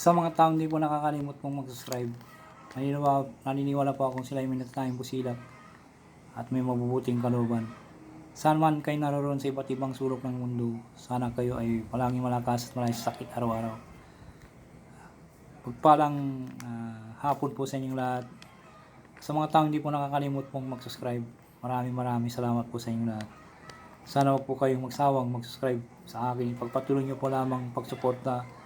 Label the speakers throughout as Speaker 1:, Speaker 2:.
Speaker 1: Sa mga taong hindi po nakakalimot pong mag-subscribe, naniniwala, naniniwala po akong sila ay may natatanging busilak at may mabubuting kalooban. Saan man kayo naroon sa iba't ibang sulok ng mundo, sana kayo ay palaging malakas at malayos sa sakit araw-araw. Pagpalang ah, hapon po sa inyong lahat. Sa mga taong hindi po nakakalimot pong mag-subscribe, maraming maraming salamat po sa inyong lahat. Sana po kayong magsawang mag-subscribe sa akin. Pagpatuloy niyo po lamang pagsuporta,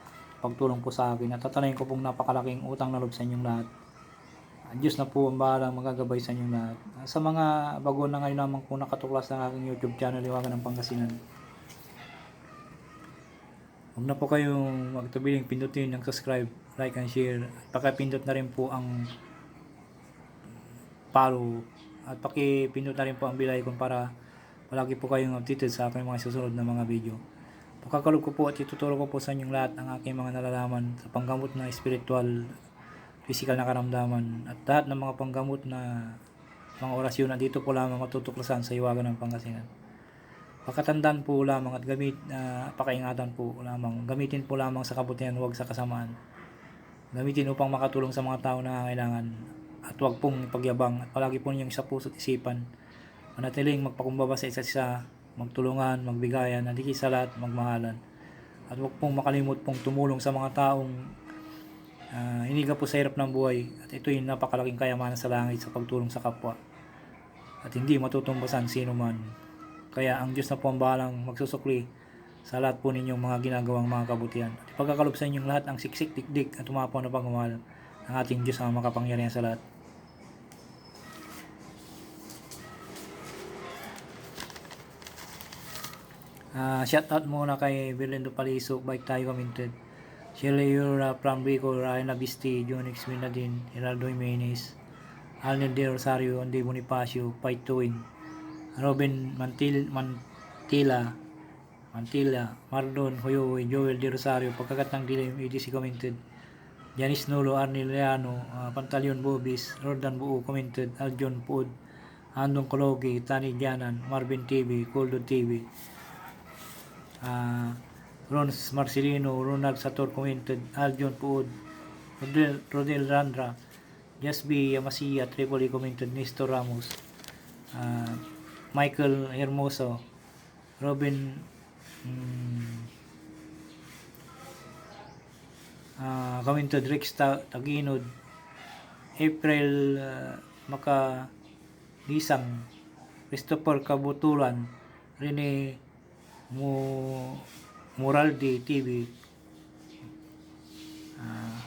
Speaker 1: pagtulong po sa akin. At tatanayin ko pong napakalaking utang na loob sa inyong lahat. Diyos na po ang bahalang magagabay sa inyong lahat. Sa mga bago na ngayon lamang po nakatuklas ng aking YouTube channel, Iwagan ng Pangasinan. Huwag na po kayong magtabiling pindutin ng subscribe, like and share. At pakipindot na rin po ang follow at pakipindot na rin po ang bell icon para palagi po kayong updated sa aking mga susunod na mga video. Pagkakalog ko po at ituturo ko po sa inyong lahat ang aking mga nalalaman sa panggamot na spiritual, physical na karamdaman at lahat ng mga panggamot na mga orasyon na dito po lamang matutuklasan sa iwagan ng Pangasinan. Pakatandaan po lamang at gamit, uh, pakaingatan po lamang. Gamitin po lamang sa kabutihan, huwag sa kasamaan. Gamitin upang makatulong sa mga tao na nangangailangan at huwag pong ipagyabang at palagi po ninyong sa puso at isipan. Manatiling magpakumbaba sa isa't isa, magtulungan, magbigayan, higit sa lahat, magmahalan. At huwag pong makalimot pong tumulong sa mga taong uh, hiniga po sa hirap ng buhay at ito'y napakalaking kayamanan sa langit sa pagtulong sa kapwa at hindi matutumbasan sino man. Kaya ang Diyos na po ang bahalang magsusukli sa lahat po ninyong mga ginagawang mga kabutihan. At ipagkakalob sa inyong lahat ang siksik, dikdik at tumapaw na pagmamahal ng ating Diyos ang makapangyarihan sa lahat. Ah, shout out muna kay Berlindo Paliso, Bike Tayo Commented. Shirley Yura, From Rico, Ryan Abisti, Jonix Minadin, Geraldo Jimenez, Alnel De Rosario, Andy Bonifacio, Win, Robin Mantil, Mantila, Mantila, Mardon, Hoyoy, Joel De Rosario, Pagkakat ng Dilim, EDC Commented, Janice Nulo, Arnel Leano, uh, Pantalion Bobis, Jordan Buo Commented, Aljon Puod, Andong Kologi, Tani Dianan, Marvin TV, Coldo TV, uh, Ron Marcelino, Ronald Sator Commented, Aljon Puod, Rodel, Rodel Randra, Jasby Yamasiya, Tripoli Commented, Nestor Ramos, uh, Michael Hermoso, Robin mm, uh, Commented, Rex Ta- Taginod, April uh, Maka Lisang, Christopher Kabutulan, Rene Mo Moraldi TV ah,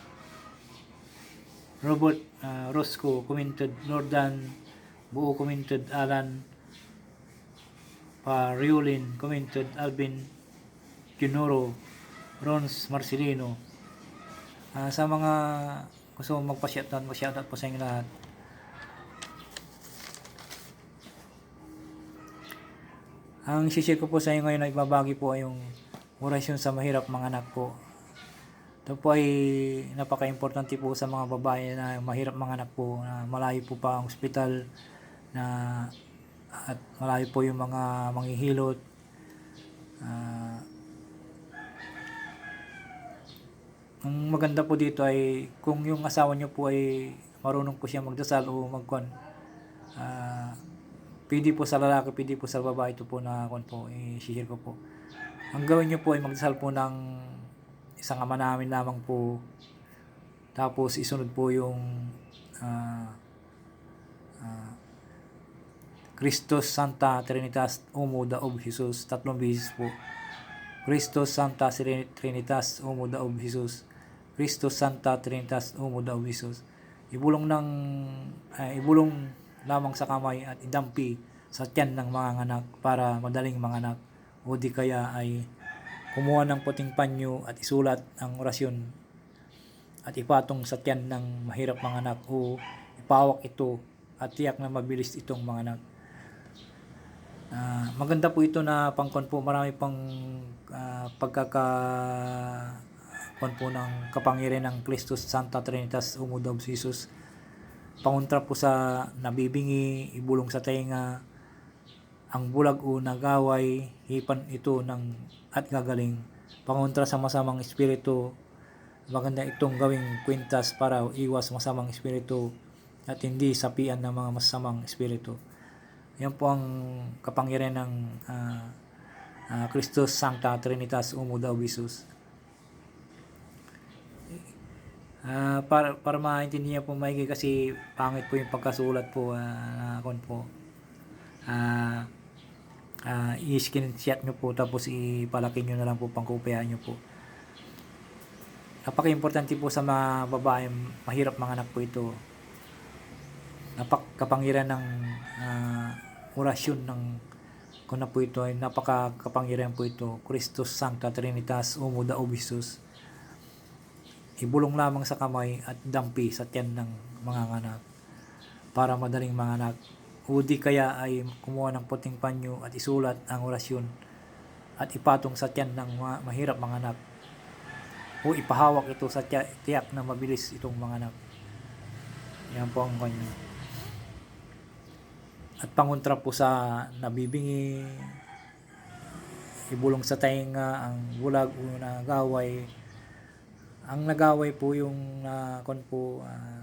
Speaker 1: Robert ah, Roscoe commented Nordan Buo commented Alan Pariolin commented Alvin Junoro Rons Marcelino. Ah, sa mga gusto magpa-shoutout mag-shoutout po sa inyo lahat Ang share ko po sa inyo ngayon ay ibabagi po ay yung orasyon sa mahirap mga anak po. Ito po ay napaka-importante po sa mga babae na mahirap mga anak po na malayo po pa ang ospital na at malayo po yung mga manghihilot. Ah, ang maganda po dito ay kung yung asawa niyo po ay marunong po siya magdasal o magkon ah pwede po sa lalaki, pwede po sa babae ito po na kon po, i-share ko po. Ang gawin nyo po ay magdasal po ng isang ama namin lamang po. Tapos isunod po yung ah ah, Christos Santa Trinitas Umo Daob Jesus. Tatlong beses po. Christos Santa Trinitas Umo Daob Jesus. Christos Santa Trinitas Umo Daob Jesus. Ibulong ng ah, ibulong lamang sa kamay at idampi sa tiyan ng mga anak para madaling mga anak o di kaya ay kumuha ng puting panyo at isulat ang orasyon at ipatong sa tiyan ng mahirap mga anak o ipawak ito at tiyak na mabilis itong mga anak. Ah, maganda po ito na pangkon po marami pang ah, pagkaka kon po ng kapangyarihan ng Kristus Santa Trinitas Umudob Jesus pangontra po sa nabibingi, ibulong sa tenga, ang bulag o nagaway, hipan ito ng at gagaling. Pangontra sa masamang espiritu, maganda itong gawing kwintas para iwas masamang espiritu at hindi sapian ng mga masamang espiritu. Yan po ang kapangyarihan ng ah, ah, Christus Sancta Trinitas Umo Dao Ah, para para maintindihan po maigi kasi pangit po yung pagkasulat po na kon po. Ah ah i-screenshot nyo po tapos ipalaki nyo na lang po pangkopyahan nyo po. Napaka-importante po sa mga babae, mahirap mga anak po ito. Napakapangyarihan ng ah, orasyon ng kung na po ito ay napaka-kapangyarihan po ito. Christus Sancta Trinitas Umo Dao Bisus. Ibulong lamang sa kamay at dampi sa tiyan ng mga anak para madaling mga anak. O di kaya ay kumuha ng puting panyo at isulat ang orasyon at ipatong sa tiyan ng mga mahirap mga anak. O ipahawak ito sa tiyak, na mabilis itong mga anak. Yan po ang kanya. At pangontra po sa nabibingi, ibulong sa tainga ang bulag o nagaway. Ang nagaway po yung na kon po uh,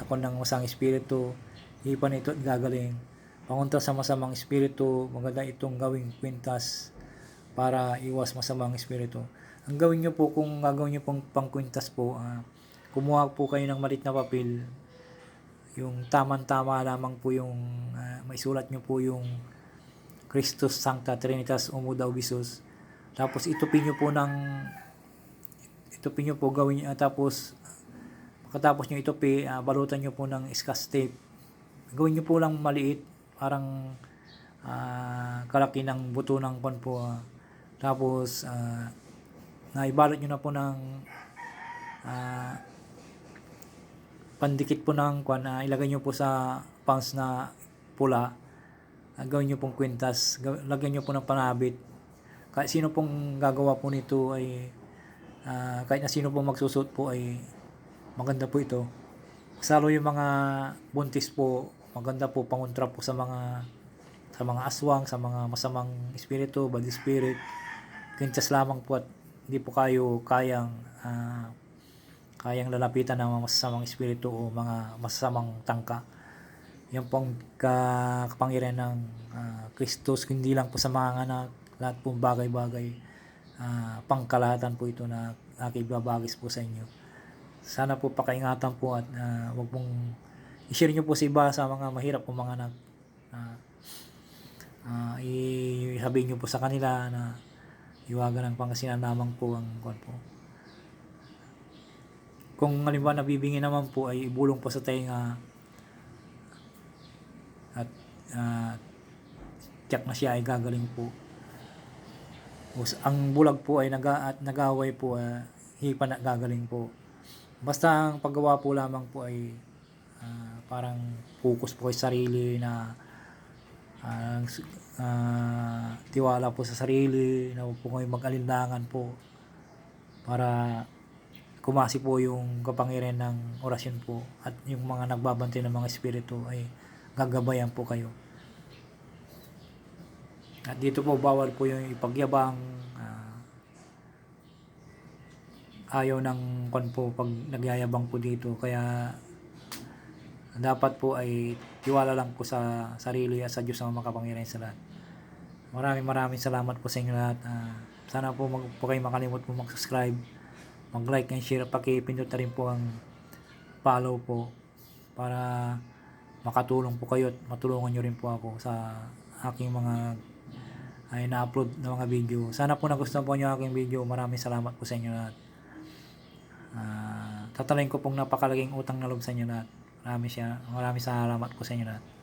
Speaker 1: nakon ng masang espiritu, hipan ito at gagaling. Pangontra sa masamang espiritu, maganda itong gawing kwintas para iwas masamang espiritu. Ang gawin nyo po kung gagawin nyo pong pangkwintas po, ah, kumuha po kayo ng malit na papel, yung tamang-tama lamang po yung ah, maisulat nyo po yung Christus Sancta Trinitas Umo Dao Bisus. Tapos itupin nyo po ng itupin nyo po gawin nyo, ah, tapos pagkatapos nyo itupi, ah, balutan nyo po ng scotch tape. Gawin nyo po lang maliit, parang ah, kalaki ng buto ng pan po. ah. tapos ah, naibalot nyo na po ng ah, pandikit po ng kwan, ah, ilagay nyo po sa pants na pula. Ah, gawin nyo pong kwintas, gaw- lagyan nyo po ng panabit. Kahit sino pong gagawa po nito ay ah, kahit na sino pong magsusot po ay maganda po ito. Salo yung mga buntis po, maganda po pangontra po sa mga sa mga aswang, sa mga masamang espiritu, bad spirit. Kwintas lamang po at hindi po kayo kayang ah, kayang lalapitan ng mga masasamang espiritu o mga masasamang tangka. Yan pong ka- kapangyarihan ng ah, Kristus, hindi lang po sa mga anak, lahat pong bagay-bagay, ah, pangkalahatan po ito na aking babagis po sa inyo. Sana po pakaingatan po at ah, wag pong i-share nyo po sa iba sa mga mahirap po mga anak. Ah, ah, i-sabihin nyo po sa kanila na iwagan ng pangasinan lamang po ang kwan po. Kung halimbawa nabibingi naman po ay ibulong po sa tainga at uh, tiyak na siya ay gagaling po. Ang bulag po ay naga, at nagaway po uh, hipa na gagaling po. Basta ang paggawa po lamang po ay ah, parang focus po sa sarili na ah, ah, tiwala po sa sarili na po kayo mag-alinlangan po para kumasi po yung kapangyarihan ng orasyon po at yung mga nagbabantay ng mga espiritu ay gagabayan po kayo. At dito po bawal po yung ipagyabang ah, ayaw ng kon po pag nagyayabang po dito kaya dapat po ay tiwala lang po sa sarili at sa Diyos ang makapangyarihan sa lahat. Maraming maraming salamat po sa inyo lahat. Ah, sana po mag po kayo makalimot po mag-subscribe, mag-like and share, pakipindot na rin po ang follow po para makatulong po kayo at matulungan nyo rin po ako sa aking mga ay na-upload na mga video. Sana po nagustuhan po nyo aking video. Maraming salamat po sa inyo lahat. Ah, tatalayin ko pong napakalaging utang na loob sa inyo lahat. Maraming siya, maraming salamat po sa inyo lahat.